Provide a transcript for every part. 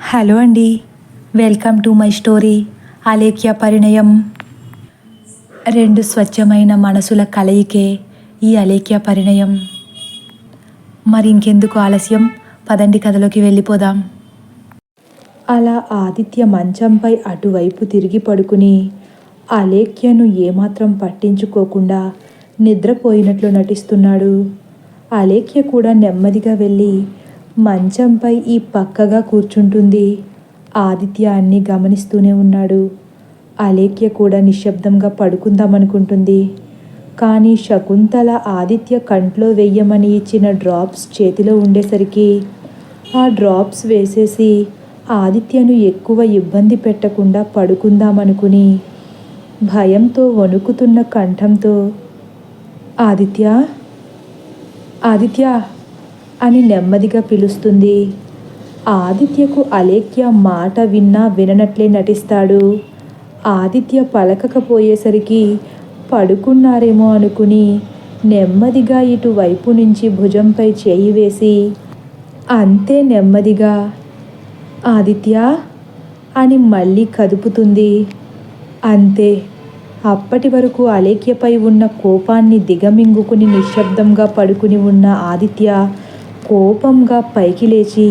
Hello అండి. Welcome to my story Alekhya పరిణయం. రెండు స్వచ్ఛమైన మనసుల కలయికే ఈ అలేఖ్య పరిణయం. మరి ఇంకెందుకు ఆలస్యం? పదండి కథలోకి వెళ్ళిపోదాం. అలా ఆదిత్య మంచంపై అటువైపు తిరిగి పడుకుని అలేఖ్యను ఏమాత్రం పట్టించుకోకుండా నిద్రపోయినట్లు నటిస్తున్నాడు. అలేఖ్య కూడా నెమ్మదిగా వెళ్ళి మంచంపై ఈ పక్కగా కూర్చుంటుంది. ఆదిత్య అన్ని గమనిస్తూనే ఉన్నాడు. అలేఖ్య కూడా నిశ్శబ్దంగా పడుకుందామనుకుంటుంది. కానీ శకుంతల ఆదిత్య కంట్లో వెయ్యమని ఇచ్చిన డ్రాప్స్ చేతిలో ఉండేసరికి ఆ డ్రాప్స్ వేసేసి ఆదిత్యను ఎక్కువ ఇబ్బంది పెట్టకుండా పడుకుందామనుకుని భయంతో వణుకుతున్న కంఠంతో ఆదిత్య? ఆదిత్య? అని నెమ్మదిగా పిలుస్తుంది. ఆదిత్యకు అలేఖ్య మాట విన్నా విననట్లే నటిస్తాడు. ఆదిత్య పలకకపోయేసరికి పడుకున్నారేమో అనుకుని నెమ్మదిగా ఇటువైపు నుంచి భుజంపై చేయి వేసి అంతే నెమ్మదిగా ఆదిత్య అని మళ్ళీ కదుపుతుంది. అంతే. అప్పటి వరకు అలేఖ్యపై ఉన్న కోపాన్ని దిగమింగుకుని నిశ్శబ్దంగా పడుకుని ఉన్న ఆదిత్య కోపంగా పైకి లేచి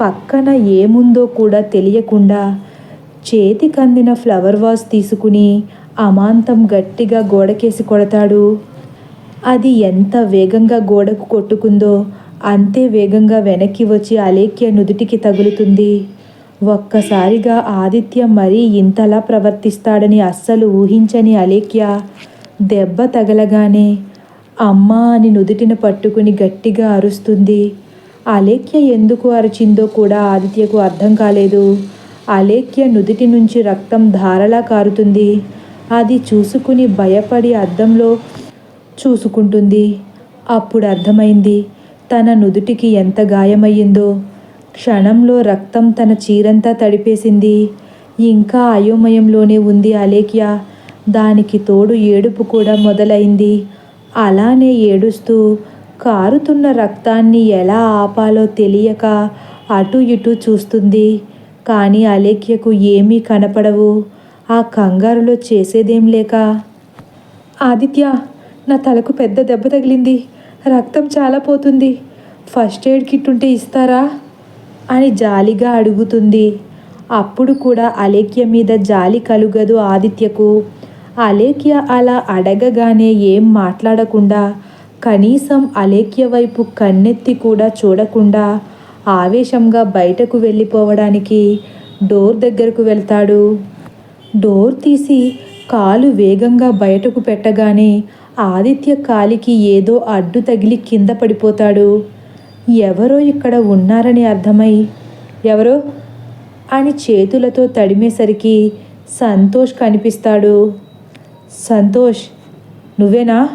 పక్కన ఏముందో కూడా తెలియకుండా చేతికందిన ఫ్లవర్ వాస్ తీసుకుని అమాంతం గట్టిగా గోడకేసి కొడతాడు. అది ఎంత వేగంగా గోడకు కొట్టుకుందో అంతే వేగంగా వెనక్కి వచ్చి అలేఖ్య నుదుటికి తగులుతుంది. ఒక్కసారిగా ఆదిత్య మరీ ఇంతలా ప్రవర్తిస్తాడని అస్సలు ఊహించని అలేఖ్య దెబ్బ తగలగానే అమ్మ అని నుదుటిన పట్టుకుని గట్టిగా అరుస్తుంది. అలేఖ్య ఎందుకు అరిచిందో కూడా ఆదిత్యకు అర్థం కాలేదు. అలేఖ్య నుదుటి నుంచి రక్తం ధారలా కారుతుంది. అది చూసుకుని భయపడి అద్దంలో చూసుకుంటుంది. అప్పుడు అర్థమైంది తన నుదుటికి ఎంత గాయమయ్యిందో. క్షణంలో రక్తం తన చీరంతా తడిపేసింది. ఇంకా అయోమయంలోనే ఉంది అలేఖ్య. దానికి తోడు ఏడుపు కూడా మొదలైంది. అలానే ఏడుస్తూ కారుతున్న రక్తాన్ని ఎలా ఆపాలో తెలియక అటు ఇటు చూస్తుంది. కానీ అలేఖ్యకు ఏమీ కనపడవు. ఆ కంగారులో చేసేదేం లేక ఆదిత్య నా తలకు పెద్ద దెబ్బ తగిలింది. రక్తం చాలా పోతుంది. ఫస్ట్ ఎయిడ్ కిట్ ఉంటే ఇస్తారా? అని జాలిగా అడుగుతుంది. అప్పుడు కూడా అలేఖ్య మీద జాలి కలుగదు ఆదిత్యకు. అలేఖ్య అలా అడగగానే ఏం మాట్లాడకుండా కనీసం అలేఖ్య వైపు కన్నెత్తి కూడా చూడకుండా ఆవేశంగా బయటకు వెళ్ళిపోవడానికి డోర్ దగ్గరకు వెళ్తాడు. డోర్ తీసి కాలు వేగంగా బయటకు పెట్టగానే ఆదిత్య కాలికి ఏదో అడ్డు తగిలి కింద పడిపోతాడు. ఎవరో ఇక్కడ ఉన్నారని అర్థమై ఎవరో అని చేతులతో తడిమేసరికి సంతోష్ కనిపిస్తాడు. సంతోష్ నువ్వేనా?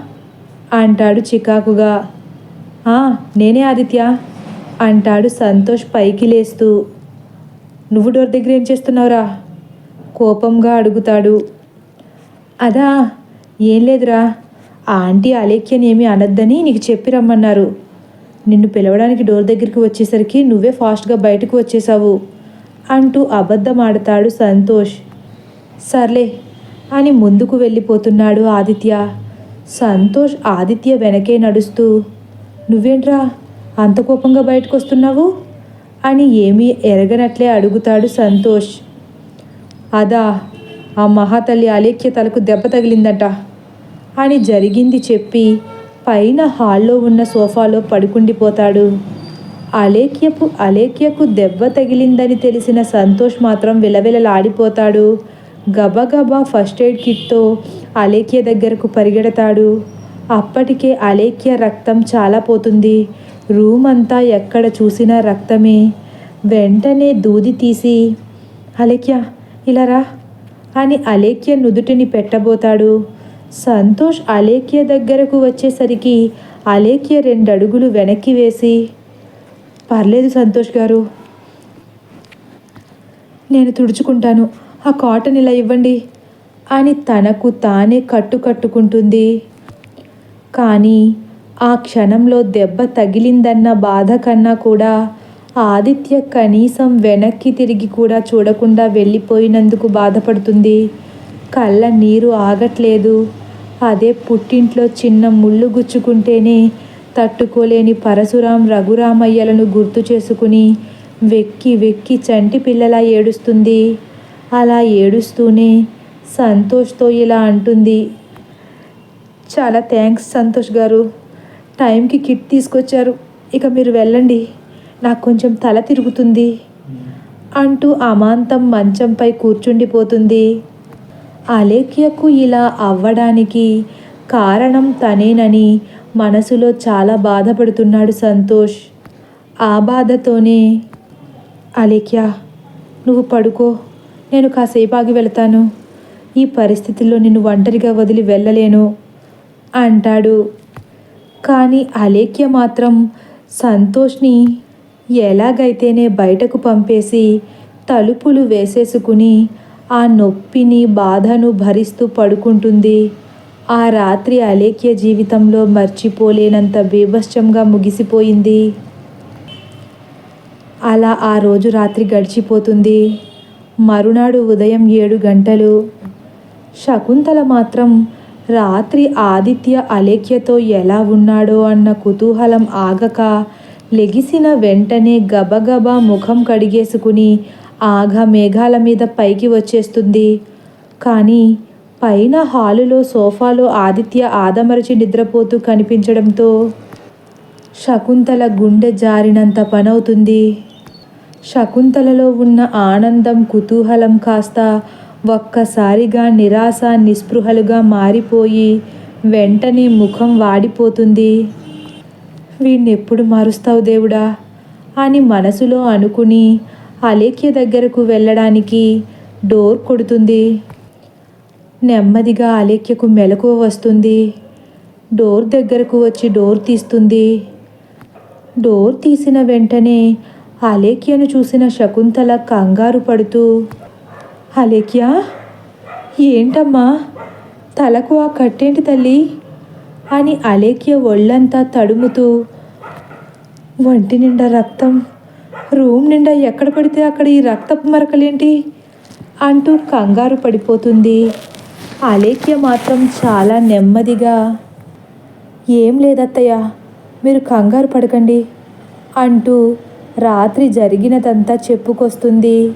అంటాడు చికాకుగా. "ఆ, నేనే ఆదిత్య అంటాడు సంతోష్ పైకి లేస్తూ. నువ్వు డోర్ దగ్గర ఏం చేస్తున్నావురా? కోపంగా అడుగుతాడు. అదా ఏం లేదురా. ఆ ఆంటీ అలేఖ్యని ఏమీ అనద్దని నీకు చెప్పి రమ్మన్నారు. నిన్ను పిలవడానికి డోర్ దగ్గరికి వచ్చేసరికి నువ్వే ఫాస్ట్గా బయటకు వచ్చేసావు అంటూ అబద్ధం ఆడతాడు సంతోష్. సర్లే అని ముందుకు వెళ్ళిపోతున్నాడు ఆదిత్య. సంతోష్ ఆదిత్య వెనకే నడుస్తూ నువ్వేంట్రా అంత కోపంగా బయటకు వస్తున్నావు అని ఏమీ ఎరగనట్లే అడుగుతాడు సంతోష్. అదా ఆ మహాతల్లి అలేఖ్య తలకు దెబ్బ తగిలిందట అని జరిగింది చెప్పి పైన హాల్లో ఉన్న సోఫాలో పడుకుండిపోతాడు. అలేఖ్యపు అలేఖ్యకు దెబ్బ తగిలిందని తెలిసిన సంతోష్ మాత్రం విలవిలలాడిపోతాడు. గబగబా ఫస్ట్ ఎయిడ్ కిట్తో అలేఖ్య దగ్గరకు పరిగెడతాడు. అప్పటికే అలేఖ్య రక్తం చాలా పోతుంది రూమ్ అంతా ఎక్కడ చూసినా రక్తమే. వెంటనే దూది తీసి అలేఖ్య ఇలా రా అని అలేఖ్య నుదుటిని పెట్టబోతాడు. సంతోష్ అలేఖ్య దగ్గరకు వచ్చేసరికి అలేఖ్య రెండడుగులు వెనక్కి వేసి పర్లేదు సంతోష్ గారు నేను తుడుచుకుంటాను. ఆ కాటన్ ఇలా ఇవ్వండి. అని తనకు తానే కట్టు కట్టుకుంటుంది. కానీ ఆ క్షణంలో దెబ్బ తగిలిందన్న బాధ కన్నా కూడా ఆదిత్య కనీసం వెనక్కి తిరిగి కూడా చూడకుండా వెళ్ళిపోయినందుకు బాధపడుతుంది. కళ్ళ నీరు ఆగట్లేదు. అదే పుట్టింట్లో చిన్న ముళ్ళు గుచ్చుకుంటేనే తట్టుకోలేని పరశురాం రఘురామయ్యలను గుర్తు చేసుకుని వెక్కి వెక్కి చంటి పిల్లలా ఏడుస్తుంది. అలా ఏడుస్తూనే సంతోష్తో ఇలా అంటుంది. చాలా థ్యాంక్స్ సంతోష్ గారు. టైంకి కిట్ తీసుకొచ్చారు. ఇక మీరు వెళ్ళండి. నాకు కొంచెం తల తిరుగుతుంది అంటూ అమాంతం మంచంపై కూర్చుండిపోతుంది. అలేఖ్యకు ఇలా అవ్వడానికి కారణం తనేనని మనసులో చాలా బాధపడుతున్నాడు సంతోష్. ఆ బాధతోనే అలేఖ్య నువ్వు పడుకో. నేను కాసేపు ఆగి వెళతాను. ఈ పరిస్థితుల్లో నిన్ను ఒంటరిగా వదిలి వెళ్ళలేను అంటాడు. కానీ అలేఖ్య మాత్రం సంతోష్ని ఎలాగైతేనే బయటకు పంపేసి తలుపులు వేసేసుకుని ఆ నొప్పిని బాధను భరిస్తూ పడుకుంటుంది. ఆ రాత్రి అలేఖ్య జీవితంలో మర్చిపోలేనంత బీభత్సంగా ముగిసిపోయింది. అలా ఆ రోజు రాత్రి గడిచిపోతుంది. మరునాడు ఉదయం ఏడు గంటలు. శకుంతల మాత్రం రాత్రి ఆదిత్య అలేఖ్యతో ఎలా ఉన్నాడో అన్న కుతూహలం ఆగక లెగిసిన వెంటనే గబగబా ముఖం కడిగేసుకుని ఆఘ మేఘాల మీద పైకి వచ్చేస్తుంది. కానీ పైన హాలులో సోఫాలో ఆదిత్య ఆదమరచి నిద్రపోతూ కనిపించడంతో శకుంతల గుండె జారినంత పనవుతుంది. శకుంతలలో ఉన్న ఆనందం కుతూహలం కాస్త ఒక్కసారిగా నిరాశ నిస్పృహలుగా మారిపోయి వెంటనే ముఖం వాడిపోతుంది. వీణ్ణెప్పుడు మారుస్తావు దేవుడా? అని మనసులో అనుకుని అలేఖ్య దగ్గరకు వెళ్ళడానికి డోర్ కొడుతుంది. నెమ్మదిగా అలేఖ్యకు మెలకువ వస్తుంది. డోర్ దగ్గరకు వచ్చి డోర్ తీస్తుంది. డోర్ తీసిన వెంటనే అలేఖ్యను చూసిన శకుంతల కంగారు పడుతూ అలేఖ్య ఏంటమ్మా? తలకు ఆ కట్టేంటి తల్లి? అని అలేఖ్య ఒళ్ళంతా తడుముతూ ఒంటి నిండా రక్తం రూమ్ నిండా ఎక్కడ పడితే అక్కడ ఈ రక్తపు మరకలేంటి? అంటూ కంగారు పడిపోతుంది. అలేఖ్య మాత్రం చాలా నెమ్మదిగా ఏం లేదత్తయ్య మీరు కంగారు పడకండి అంటూ రాత్రి జరిగినదంతా చెప్పుకొస్తుంది.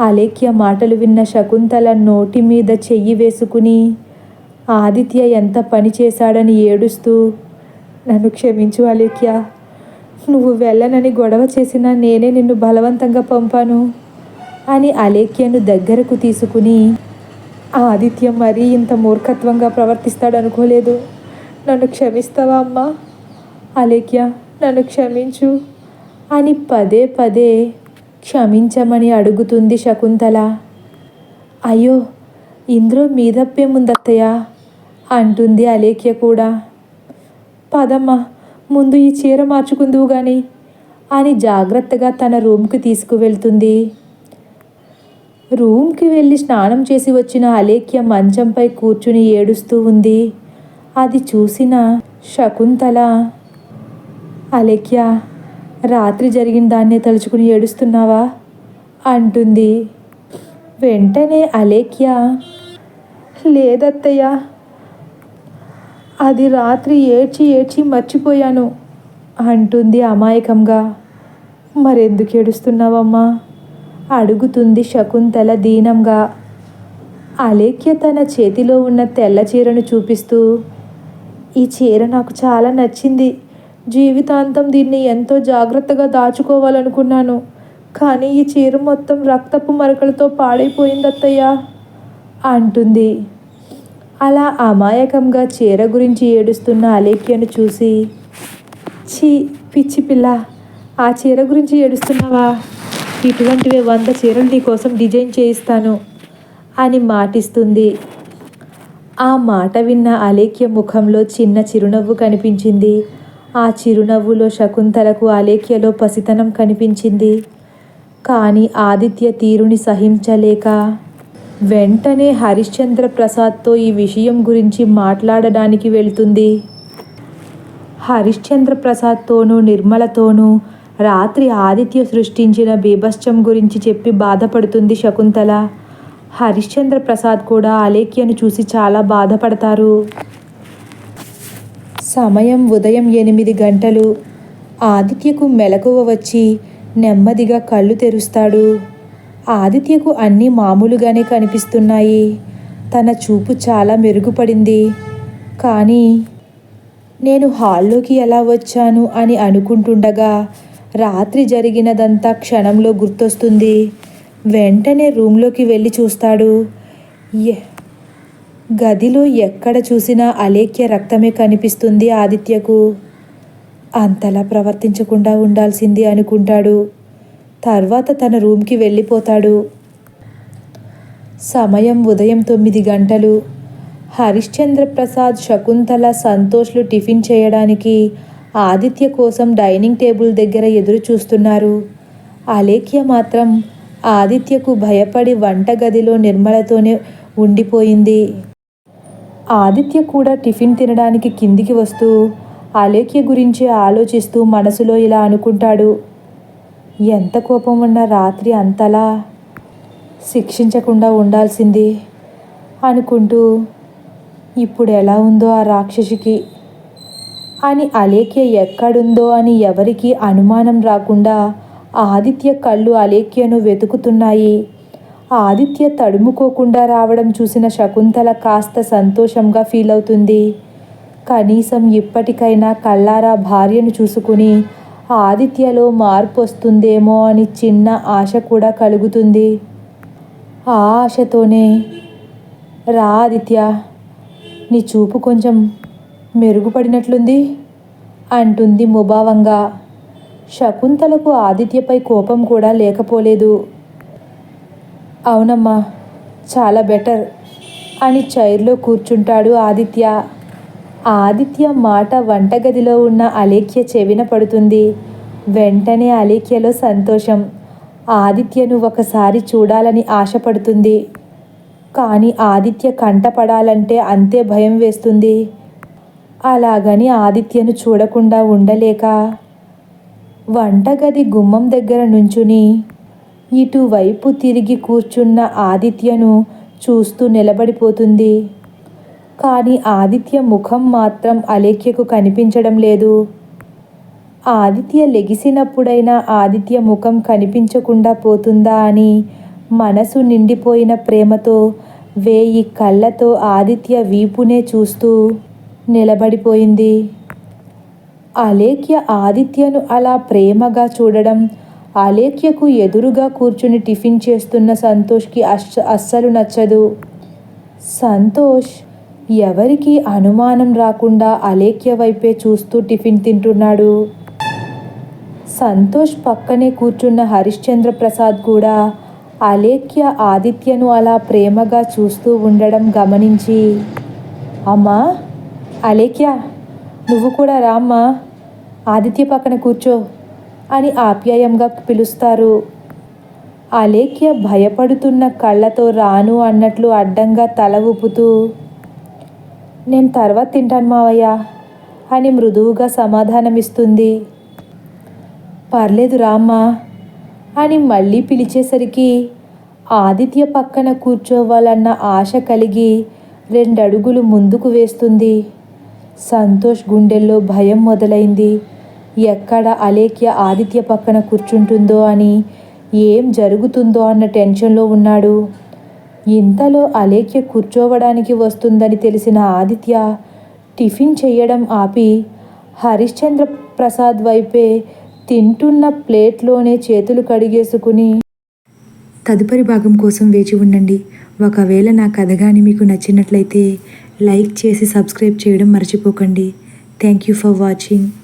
అలేఖ్య మాటలు విన్న శకుంతల నోటి మీద చెయ్యి వేసుకుని ఆదిత్య ఎంత పని చేశాడని ఏడుస్తూ నన్ను క్షమించు అలేఖ్య. నువ్వు వెళ్ళనని గొడవ చేసినా నేనే నిన్ను బలవంతంగా పంపాను అని అలేఖ్యను దగ్గరకు తీసుకుని ఆదిత్య మరీ ఇంత మూర్ఖత్వంగా ప్రవర్తిస్తాడనుకోలేదు. నన్ను క్షమిస్తావా అమ్మా? అలేఖ్య నన్ను క్షమించు. అని పదే పదే క్షమించమని అడుగుతుంది శకుంతల. అయ్యో ఇందులో మీదప్పేముందత్తయ్య అంటుంది అలేఖ్య కూడా. పదమ్మ ముందు ఈ చీర మార్చుకుందువు గాని అని జాగ్రత్తగా తన రూమ్కి తీసుకువెళ్తుంది. రూమ్కి వెళ్ళి స్నానం చేసి వచ్చిన అలేఖ్య మంచంపై కూర్చుని ఏడుస్తూ ఉంది. అది చూసిన శకుంతల అలేఖ్య రాత్రి జరిగిన దాన్నే తలుచుకుని ఏడుస్తున్నావా? అంటుంది. వెంటనే అలేఖ్య. లేదత్తయ్య అది రాత్రి ఏడ్చి ఏడ్చి మర్చిపోయాను అంటుంది అమాయకంగా. మరెందుకు ఏడుస్తున్నావమ్మా? అడుగుతుంది శకుంతల దీనంగా. అలేఖ్య తన చేతిలో ఉన్న తెల్ల చీరను చూపిస్తూ ఈ చీర నాకు చాలా నచ్చింది. జీవితాంతం దీన్ని ఎంతో జాగ్రత్తగా దాచుకోవాలనుకున్నాను. కానీ ఈ చీర మొత్తం రక్తపు మరకలతో పాడైపోయింది అత్తయ్య అంటుంది. అలా అమాయకంగా చీర గురించి ఏడుస్తున్న అలేఖ్యను చూసి ఛీ పిచ్చి పిల్ల ఆ చీర గురించి ఏడుస్తున్నావా? ఇటువంటివే వంద చీరలు నీ కోసం డిజైన్ చేయిస్తాను అని మాటిస్తుంది. ఆ మాట విన్న అలేఖ్య ముఖంలో చిన్న చిరునవ్వు కనిపించింది. ఆ చిరునవ్వులో శకుంతలకు అలేఖ్యలో పసితనం కనిపించింది. కానీ ఆదిత్య తీరుని సహించలేక వెంటనే హరిశ్చంద్ర ప్రసాద్తో ఈ విషయం గురించి మాట్లాడడానికి వెళ్తుంది. హరిశ్చంద్ర ప్రసాద్తోనూ నిర్మలతోనూ రాత్రి ఆదిత్య సృష్టించిన బీభత్సం గురించి చెప్పి బాధపడుతుంది శకుంతల. హరిశ్చంద్ర ప్రసాద్ కూడా అలేఖ్యను చూసి చాలా బాధపడతారు. సమయం ఉదయం ఎనిమిది గంటలు. ఆదిత్యకు మెలకువ వచ్చి నెమ్మదిగా కళ్ళు తెరుస్తాడు. ఆదిత్యకు అన్నీ మామూలుగానే కనిపిస్తున్నాయి. తన చూపు చాలా మెరుగుపడింది. కానీ నేను హాల్లోకి ఎలా వచ్చాను అని అనుకుంటుండగా రాత్రి జరిగినదంతా క్షణంలో గుర్తొస్తుంది. వెంటనే రూమ్లోకి వెళ్ళి చూస్తాడు. ఎ- గదిలో ఎక్కడ చూసినా అలేఖ్య రక్తమే కనిపిస్తుంది ఆదిత్యకు. అంతలా ప్రవర్తించకుండా ఉండాల్సింది అనుకుంటాడు. తర్వాత తన రూమ్కి వెళ్ళిపోతాడు. సమయం ఉదయం తొమ్మిది గంటలు. హరిశ్చంద్ర ప్రసాద్ శకుంతల సంతోష్లు టిఫిన్ చేయడానికి ఆదిత్య కోసం డైనింగ్ టేబుల్ దగ్గర ఎదురు చూస్తున్నారు అలేఖ్య మాత్రం ఆదిత్యకు భయపడి వంటగదిలో నిర్మలతోనే ఉండిపోయింది. ఆదిత్య కూడా టిఫిన్ తినడానికి కిందికి వస్తూ అలేఖ్య గురించి ఆలోచిస్తూ మనసులో ఇలా అనుకుంటాడు. ఎంత కోపం ఉన్న రాత్రి అంతలా శిక్షించకుండా ఉండాల్సింది అనుకుంటూ ఇప్పుడు ఎలా ఉందో ఆ రాక్షసికి? అని అలేఖ్య ఎక్కడుందో అని ఎవరికీ అనుమానం రాకుండా ఆదిత్య కళ్ళు అలేఖ్యను వెతుకుతున్నాయి. ఆదిత్య తడుముకోకుండా రావడం చూసిన శకుంతల కాస్త సంతోషంగా ఫీల్ అవుతుంది. కనీసం ఇప్పటికైనా కళ్ళారా భార్యను చూసుకుని ఆదిత్యలో మార్పు వస్తుందేమో అని చిన్న ఆశ కూడా కలుగుతుంది. ఆ ఆశతోనే రా ఆదిత్య నీ చూపు కొంచెం మెరుగుపడినట్లుంది అంటుంది ముభావంగా. శకుంతలకు ఆదిత్యపై కోపం కూడా లేకపోలేదు. అవునమ్మా చాలా బెటర్ అని చైర్లో కూర్చుంటాడు ఆదిత్య. ఆదిత్య మాట వంటగదిలో ఉన్న అలేఖ్య చెవిన పడుతుంది. వెంటనే అలేఖ్యలో సంతోషం. ఆదిత్యను ఒకసారి చూడాలని ఆశపడుతుంది. కానీ ఆదిత్య కంటపడాలంటే అంతే భయం వేస్తుంది. అలాగని ఆదిత్యను చూడకుండా ఉండలేక వంటగది గుమ్మం దగ్గర నుంచుని ఇటువైపు తిరిగి కూర్చున్న ఆదిత్యను చూస్తూ నిలబడిపోతుంది. కానీ ఆదిత్య ముఖం మాత్రం అలేఖ్యకు కనిపించడం లేదు. ఆదిత్య లెగిసినప్పుడైనా ఆదిత్య ముఖం కనిపించకుండా పోతుందా అని మనసు నిండిపోయిన ప్రేమతో వేయి కళ్ళతో ఆదిత్య వీపునే చూస్తూ నిలబడిపోయింది. అలేఖ్య ఆదిత్యను అలా ప్రేమగా చూడడం అలేఖ్యకు ఎదురుగా కూర్చుని టిఫిన్ చేస్తున్న సంతోష్కి అస్స అస్సలు నచ్చదు. సంతోష్ ఎవరికీ అనుమానం రాకుండా అలేఖ్య వైపే చూస్తూ టిఫిన్ తింటున్నాడు. సంతోష్ పక్కనే కూర్చున్న హరిశ్చంద్ర ప్రసాద్ కూడా అలేఖ్య ఆదిత్యను అలా ప్రేమగా చూస్తూ ఉండడం గమనించి అమ్మా అలేఖ్య నువ్వు కూడా రామ్మా. ఆదిత్య పక్కన కూర్చో. అని ఆప్యాయంగా పిలుస్తారు. అలేఖ్య భయపడుతున్న కళ్ళతో రాను అన్నట్లు అడ్డంగా తల ఊపుతూ నేను తర్వాత తింటాను మావయ్య అని మృదువుగా సమాధానమిస్తుంది. పర్లేదు రామ్మా అని మళ్ళీ పిలిచేసరికి ఆదిత్య పక్కన కూర్చోవాలన్న ఆశ కలిగి రెండడుగులు ముందుకు వేస్తుంది. సంతోష్ గుండెల్లో భయం మొదలైంది. ఎక్కడ అలేఖ్య ఆదిత్య పక్కన కూర్చుంటుందో అని ఏం జరుగుతుందో అన్న టెన్షన్లో ఉన్నాడు. ఇంతలో అలేఖ్య కూర్చోవడానికి వస్తుందని తెలిసిన ఆదిత్య టిఫిన్ చేయడం ఆపి హరిశ్చంద్ర ప్రసాద్ వైపే తింటున్న ప్లేట్లోనే చేతులు కడిగేసుకుని తదుపరి భాగం కోసం వేచి ఉండండి. ఒకవేళ నా కథ కానీ మీకు నచ్చినట్లయితే లైక్ చేసి సబ్స్క్రైబ్ చేయడం మర్చిపోకండి. Thank you for watching.